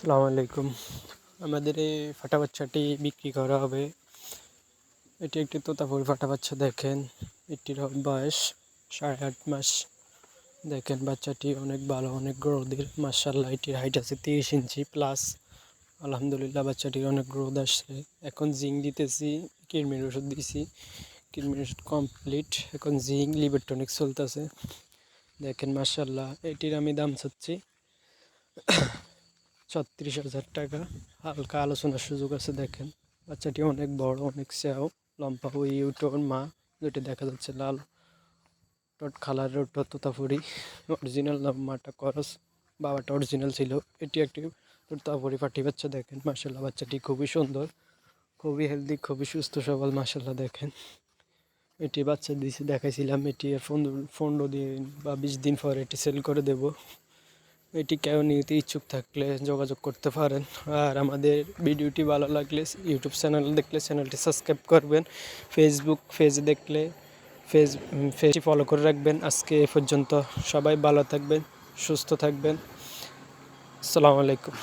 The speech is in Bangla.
আসসালামু আলাইকুম। আমাদের এই ফাটা বাচ্চাটি বিক্রি করা হবে। এটি একটি তোতাপুরি ফাটা বাচ্চা দেখেন। এটির বয়স সাড়ে আট মাস। দেখেন বাচ্চাটি অনেক ভালো, অনেক গ্রোথের মার্শাল্লাহ এটির হাইট আছে তিরিশ ইঞ্চি প্লাস আলহামদুলিল্লাহ বাচ্চাটির অনেক গ্রোথ আসছে। এখন জিং দিতেছি কিরমির ওষুধ দিছি। কিরমির ওষুধ কমপ্লিট এখন জিং লিবেটনিক চলতেছে। দেখেন মার্শাল্লাহ এটির আমি দাম চাচ্ছি। ছত্রিশ হাজার টাকা। হালকা আলোচনার সুযোগ আছে, দেখেন। বাচ্চাটি অনেক বড়, অনেক সেও লম্বা ওই ইউটোর মা। যেটি দেখা যাচ্ছে, লাল টট খালার ওটা তোতাপুরি অরিজিনাল মাটা করস বাবাটা অরিজিনাল ছিল। এটি একটি তোতাপুরি পাটি বাচ্চা, দেখেন। মার্শাল্লাহ বাচ্চাটি খুবই সুন্দর, খুবই হেলদি খুবই সুস্থ, সবল মার্শাল্লাহ দেখেন। এটি বাচ্চা দিয়েছে দেখাইছিলাম, এটি পনেরো পনেরো দিন বা বিশ দিন পর এটি সেল করে দেব। এটি কেউ নিতে ইচ্ছুক থাকলে যোগাযোগ করতে পারেন। আর আমাদের ভিডিওটি ভালো লাগলে ইউটিউব চ্যানেল দেখলে চ্যানেলটি সাবস্ক্রাইব করবেন। ফেসবুক পেজ দেখলে ফেস পেজটি ফলো করে রাখবেন। আজকে এ পর্যন্ত সবাই ভালো থাকবেন, সুস্থ থাকবেন। আসসালামু আলাইকুম।